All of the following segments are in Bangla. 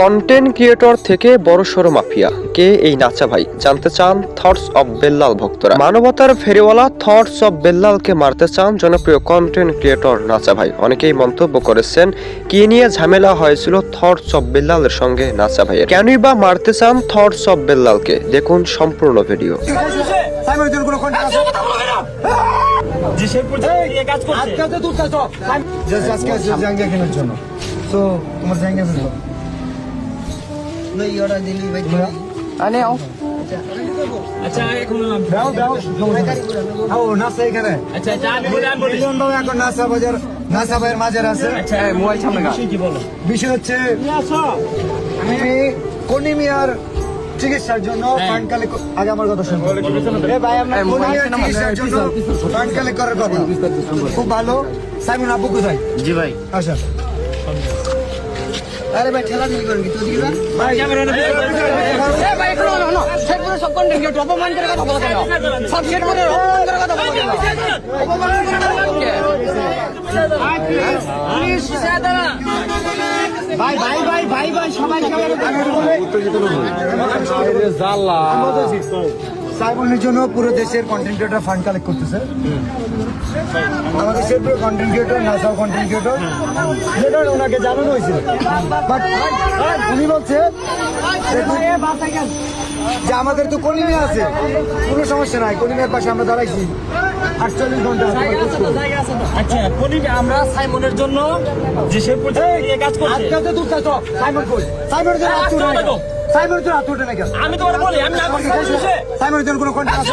কন্টেন্ট ক্রিয়েটর থেকে বড় সড়ো মাফিয়া। কে এই নাচা ভাই? জানতে চান থটস অফ বেল্লাল ভক্তরা। মানবতার ফেরিওয়ালা থটস অফ বেল্লালকে মারতে চান জনপ্রিয় কন্টেন্ট ক্রিয়েটর নাচা ভাই। অনেকেই মন্তব্য করেছেন, কি নিয়ে ঝামেলা হয়েছিল থটস অফ বেল্লালের সঙ্গে নাচা ভাইয়ের? কেনই বা মারতে চান থটস অফ বেল্লালকে দেখুন সম্পূর্ণ ভিডিও যে সে পর্যন্ত কাজ করছে। আজকে তো দূর কাজ জাস্ট আজকে আছে কেনার জন্য। তো? তোমার জাঙ্গিয়া ফেলব আচ্ছা এখন দাও দাও। ও নাসা এখানে। আচ্ছা আচ্ছা বাবু এখন নাসা বাজার নাসা ভাইয়ের মাঝের আছে। আচ্ছা মোবাইল সামনে কি বলো? বিষয় হচ্ছে আমি কনিমিয়ার চিকিৎসার জন্য ফান্ড কালেক্ট আগে আমার কথা শুনব এ ভাই আপনার কনিমিয়ার চিকিৎসার জন্য ফান্ড কালেক্ট করার কথা খুব ভালো সাইমন আপু কোথায় জি ভাই আচ্ছা আরে ভাই ঠেলা ঠেলি করেন কি তুই দিবা ভাই ক্যামেরা ভাই এখনও হলো না সেট করে সব কন্টেন্ট ক্রিয়েটর অপমান করে কথা বলা কেন সব সেট করে অপমান করে কথা বলা কেন অপমান করে কথা বলা কেন পুলিশ সাদারা ভাই ভাই ভাই ভাই ভাই সবাই সাইবনের জন্য পুরো দেশের কন্টেন্ট ক্রিয়েটর ফান্ড কালেক্ট করতেছে। আমাদের দেশের পুরো কন্টেন্ট ক্রিয়েটর নাসাও কন্টেন্ট ক্রিয়েটর যেটা ওনাকে জানানো হয়েছিল বাট উনি বলছে যে আমাদের তো কলিমে আছে। কোনো সমস্যা নাই কলিমের পাশে আমরা দাঁড়াইছি। আটচল্লিশ ঘণ্টা। আচ্ছা বলি আমরা সাইমনের জন্য যে সে পর্যন্ত নিয়ে কাজ করছে আজকে তো দূর কাজ সাইমন কই সাইমনের জন্য কেন? সাইমনের জন্য হাত উঠে না কেন আমি তোমার বলি আমি না সাইমনের জন্য কোনো কন্ট্যাক্ট আছে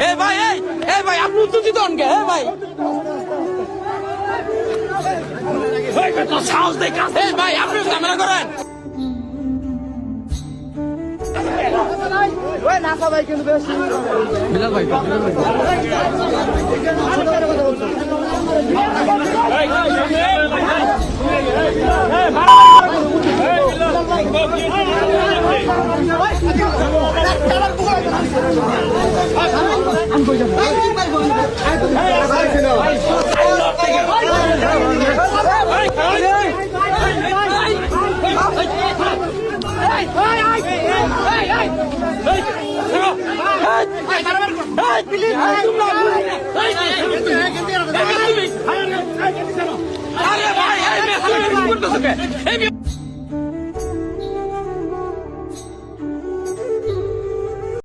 এ ভাই এ ভাই আপনি উত্তেজিত হন কে ভাই। সাহস দেখে ভাই আপনি ক্যামেরা করেন। আরে ভাই। এই মেয়ে